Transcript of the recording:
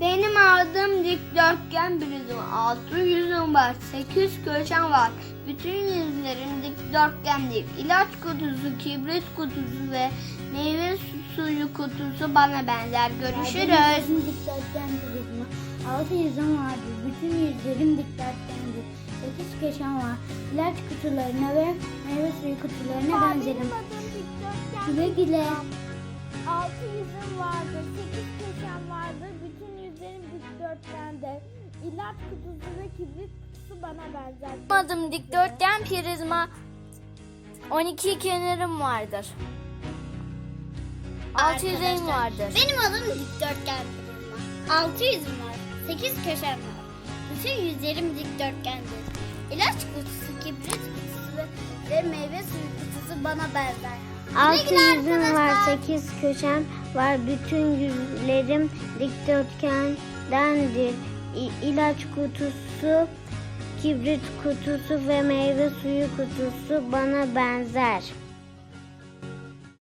Benim adım dikdörtgen bir yüzüm. Altı yüzüm var. Sekiz köşem var. Bütün yüzlerim dikdörtgendir. İlaç kutusu, kibrit kutusu ve meyve suyu kutusu bana benzer. Görüşürüz. Yüzüm dikdörtgen bir yüzüm. Altı yüzüm vardır. Bütün yüzlerim dikdörtgendir. Sekiz köşem var. İlaç kutularına ve meyve suyu kutularına benzerim. Güle güle. Altı yüzüm vardı, İlaç kutusu ve kibrit kutusu bana benzer. Adım dikdörtgen prizma. 12 kenarım vardır. 6 yüzeyim vardır. Benim adım dikdörtgen prizma. Altı yüzüm var. Sekiz köşem var. Bütün yüzlerim dikdörtgendir. İlaç kutusu, kibrit kutusu ve, ve meyve suyu kutusu bana benzer. Altı yüzüm var, sekiz köşem var. Bütün yüzlerim dikdörtgendendir. İlaç kutusu, kibrit kutusu ve meyve suyu kutusu bana benzer.